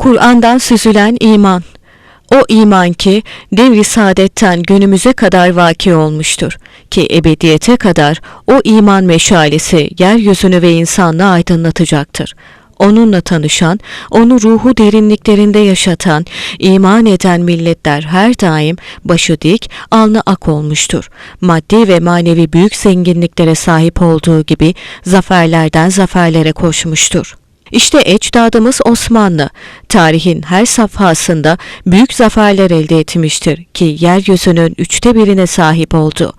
Kur'an'dan süzülen iman. O iman ki devri saadetten günümüze kadar vaki olmuştur ki ebediyete kadar o iman meşalesi yeryüzünü ve insanlığı aydınlatacaktır. Onunla tanışan, onu ruhu derinliklerinde yaşatan, iman eden milletler her daim başı dik, alnı ak olmuştur. Maddi ve manevi büyük zenginliklere sahip olduğu gibi zaferlerden zaferlere koşmuştur. İşte ecdadımız Osmanlı, tarihin her safhasında büyük zaferler elde etmiştir ki yeryüzünün üçte birine sahip oldu.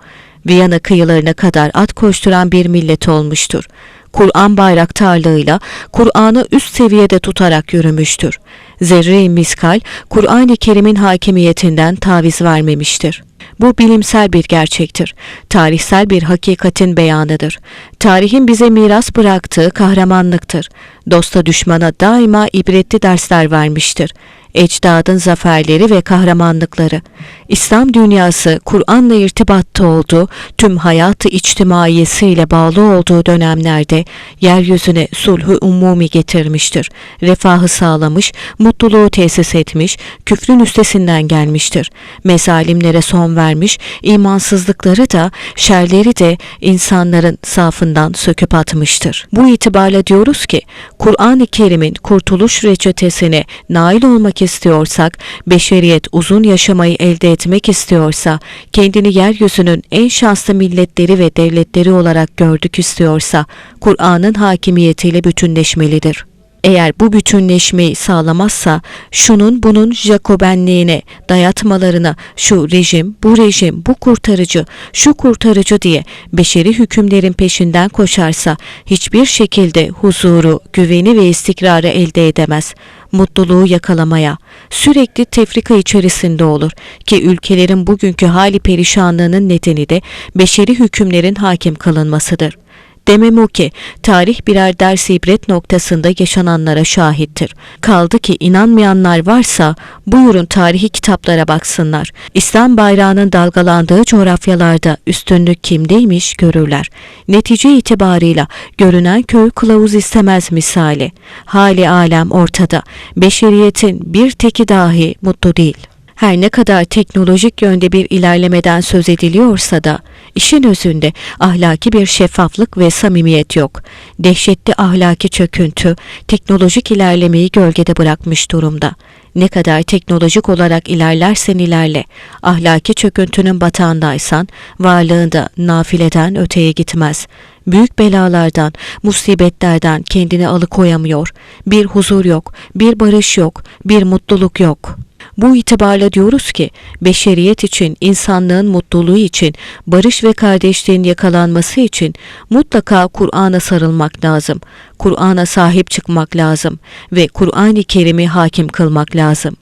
Viyana kıyılarına kadar at koşturan bir millet olmuştur. Kur'an bayraktarlığıyla Kur'an'ı üst seviyede tutarak yürümüştür. Zerre-i miskal, Kur'an-ı Kerim'in hakimiyetinden taviz vermemiştir. Bu bilimsel bir gerçektir. Tarihsel bir hakikatin beyanıdır. Tarihin bize miras bıraktığı kahramanlıktır. Dosta düşmana daima ibretli dersler vermiştir. Ecdadın zaferleri ve kahramanlıkları. İslam dünyası Kur'an'la irtibatta olduğu, tüm hayatı içtimaiyesiyle bağlı olduğu dönemlerde yeryüzüne sulhu umumi getirmiştir. Refahı sağlamış, mutluluğu tesis etmiş, küfrün üstesinden gelmiştir. Mezalimlere son vermiş, imansızlıkları da, şerleri de insanların safından söküp atmıştır. Bu itibarla diyoruz ki, Kur'an-ı Kerim'in kurtuluş reçetesine nail olmak istiyorsak, beşeriyet uzun yaşamayı elde etmek istiyorsa, kendini yeryüzünün en şanslı milletleri ve devletleri olarak gördük istiyorsa, Kur'an'ın hakimiyetiyle bütünleşmelidir. Eğer bu bütünleşmeyi sağlamazsa şunun bunun Jacobenliğine dayatmalarına şu rejim, bu rejim, bu kurtarıcı, şu kurtarıcı diye beşeri hükümlerin peşinden koşarsa hiçbir şekilde huzuru, güveni ve istikrarı elde edemez. Mutluluğu yakalamaya, sürekli tefrika içerisinde olur ki ülkelerin bugünkü hali perişanlığının nedeni de beşeri hükümlerin hakim kılınmasıdır. Demem o ki tarih birer ders ibret noktasında yaşananlara şahittir. Kaldı ki inanmayanlar varsa buyurun tarihi kitaplara baksınlar. İslam bayrağının dalgalandığı coğrafyalarda üstünlük kimdeymiş görürler. Netice itibarıyla görünen köy kılavuz istemez misali. Hali alem ortada. Beşeriyetin bir teki dahi mutlu değil. Her ne kadar teknolojik yönde bir ilerlemeden söz ediliyorsa da işin özünde ahlaki bir şeffaflık ve samimiyet yok. Dehşetli ahlaki çöküntü teknolojik ilerlemeyi gölgede bırakmış durumda. Ne kadar teknolojik olarak ilerlersen ilerle, ahlaki çöküntünün batağındaysan varlığında nafileden öteye gitmez. Büyük belalardan, musibetlerden kendini alıkoyamıyor. Bir huzur yok, bir barış yok, bir mutluluk yok.'' Bu itibarla diyoruz ki beşeriyet için, insanlığın mutluluğu için, barış ve kardeşliğin yakalanması için mutlaka Kur'an'a sarılmak lazım. Kur'an'a sahip çıkmak lazım ve Kur'an-ı Kerim'i hakim kılmak lazım.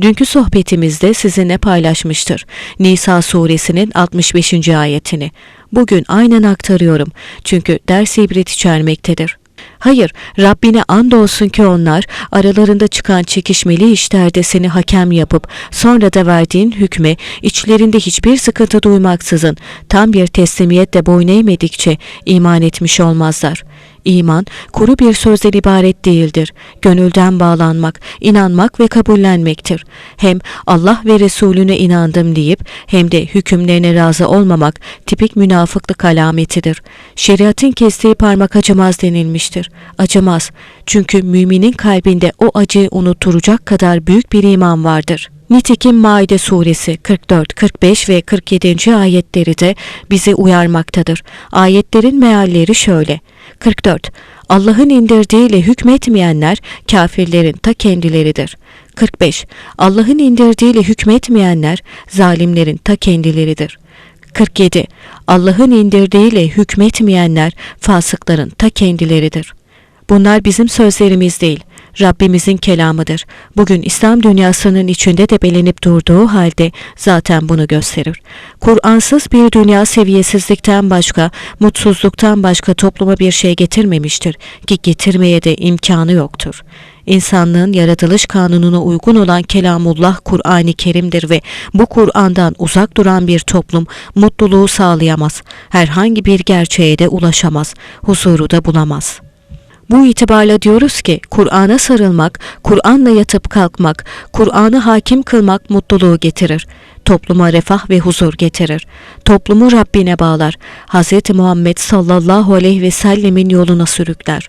Dünkü sohbetimizde sizinle paylaşmıştır. Nisa suresinin 65. ayetini. Bugün aynen aktarıyorum çünkü ders ibret içermektedir. Hayır, Rabbine andolsun ki onlar aralarında çıkan çekişmeli işlerde seni hakem yapıp sonra da verdiğin hükme içlerinde hiçbir sıkıntı duymaksızın tam bir teslimiyetle boyun eğmedikçe iman etmiş olmazlar. İman kuru bir sözden ibaret değildir. Gönülden bağlanmak, inanmak ve kabullenmektir. Hem Allah ve Resulüne inandım deyip hem de hükümlerine razı olmamak tipik münafıklık alametidir. Şeriatın kestiği parmak acımaz denilmiştir. Acımaz. Çünkü müminin kalbinde o acıyı unutturacak kadar büyük bir iman vardır.'' Nitekim Maide suresi 44, 45 ve 47. ayetleri de bizi uyarmaktadır. Ayetlerin mealleri şöyle. 44. Allah'ın indirdiğiyle hükmetmeyenler kafirlerin ta kendileridir. 45. Allah'ın indirdiğiyle hükmetmeyenler zalimlerin ta kendileridir. 47. Allah'ın indirdiğiyle hükmetmeyenler fasıkların ta kendileridir. Bunlar bizim sözlerimiz değil. Rabbimizin kelamıdır. Bugün İslam dünyasının içinde de belenip durduğu halde zaten bunu gösterir. Kur'ansız bir dünya seviyesizlikten başka, mutsuzluktan başka topluma bir şey getirmemiştir ki getirmeye de imkanı yoktur. İnsanlığın yaratılış kanununa uygun olan kelamullah Kur'an-ı Kerim'dir ve bu Kur'an'dan uzak duran bir toplum mutluluğu sağlayamaz. Herhangi bir gerçeğe de ulaşamaz, huzuru da bulamaz.'' Bu itibarla diyoruz ki Kur'an'a sarılmak, Kur'an'la yatıp kalkmak, Kur'an'ı hakim kılmak mutluluğu getirir. Topluma refah ve huzur getirir. Toplumu Rabbine bağlar. Hz. Muhammed sallallahu aleyhi ve sellemin yoluna sürükler.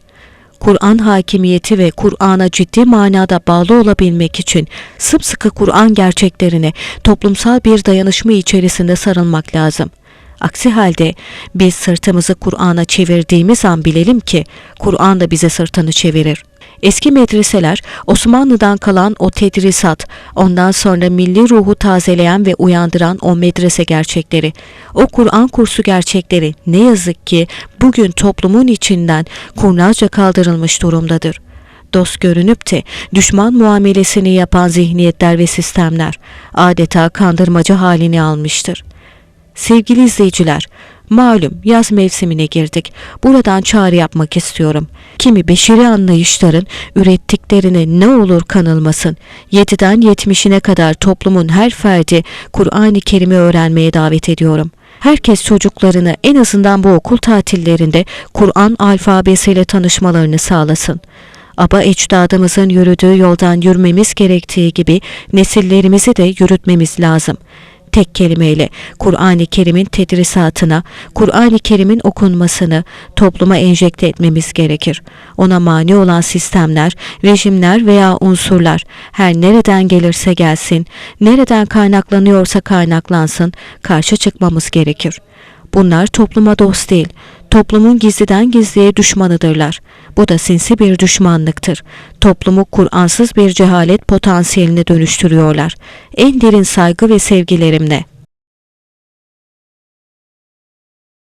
Kur'an hakimiyeti ve Kur'an'a ciddi manada bağlı olabilmek için sımsıkı Kur'an gerçeklerine toplumsal bir dayanışma içerisinde sarılmak lazım. Aksi halde biz sırtımızı Kur'an'a çevirdiğimiz an bilelim ki Kur'an da bize sırtını çevirir. Eski medreseler Osmanlı'dan kalan o tedrisat, ondan sonra milli ruhu tazeleyen ve uyandıran o medrese gerçekleri, o Kur'an kursu gerçekleri ne yazık ki bugün toplumun içinden kurnazca kaldırılmış durumdadır. Dost görünüp de düşman muamelesini yapan zihniyetler ve sistemler adeta kandırmacı halini almıştır. Sevgili izleyiciler, malum yaz mevsimine girdik. Buradan çağrı yapmak istiyorum. Kimi beşeri anlayışların ürettiklerine ne olur kanılmasın. 7'den 70'ine kadar toplumun her ferdi Kur'an-ı Kerim'i öğrenmeye davet ediyorum. Herkes çocuklarını en azından bu okul tatillerinde Kur'an alfabesiyle tanışmalarını sağlasın. Aba ecdadımızın yürüdüğü yoldan yürümemiz gerektiği gibi nesillerimizi de yürütmemiz lazım tek kelimeyle Kur'an-ı Kerim'in tedrisatına, Kur'an-ı Kerim'in okunmasını topluma enjekte etmemiz gerekir. Ona mani olan sistemler, rejimler veya unsurlar her nereden gelirse gelsin, nereden kaynaklanıyorsa kaynaklansın karşı çıkmamız gerekir. Bunlar topluma dost değil, toplumun gizliden gizliye düşmanıdırlar. Bu da sinsi bir düşmanlıktır. Toplumu Kur'ansız bir cehalet potansiyeline dönüştürüyorlar. En derin saygı ve sevgilerimle.